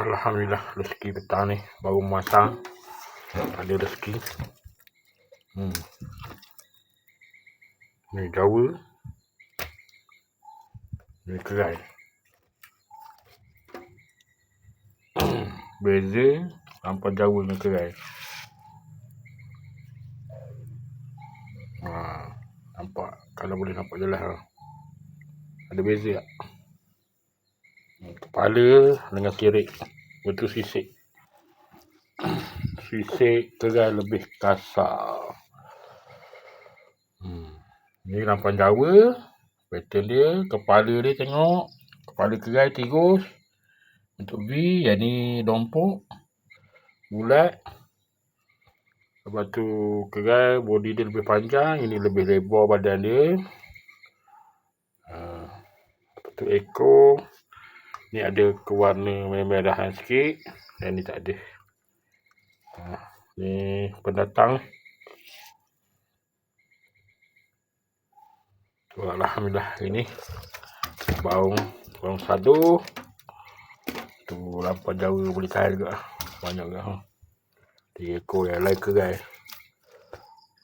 Alhamdulillah rezeki petang ni baru masang ada rezeki. Hmm. Ni Jawa. Ni kerai. Beza lampau Jawa dengan kerai. Ha, nampak kalau boleh nampak jelas lah. Ada beza tak? Kepala dengan sirik. Betul sisik. Sisik kerai lebih kasar. Hmm. Ni lampan Jawa. Pattern dia, kepala dia tengok. Kepala kerai tirus. Untuk V, yang ni dompok. Bulat. Lepas tu kerai body dia lebih panjang. Ini lebih lebar badan dia. Ha. Lepas tu ekor. Ni ada kewarna merah-merahan sikit. Yang ni tak ada. Ha. Ni pendatang. Tu Alhamdulillah ini baung baung sado. Tu lampau Jawa boleh tahan juga. Banyak juga. Ha. Tiga ekor yang lain kerai.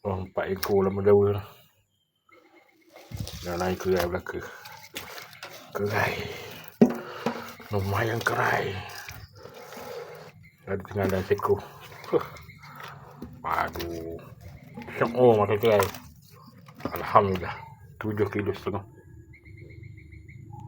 Oh, empat ekor lampau Jawa. Dan lain kerai belaka. Kerai. Lumayan kerai. Ada tengah dan. Huh. Aduh. Syok oh makan kerai. Alhamdulillah. Tujuh kilo setengah.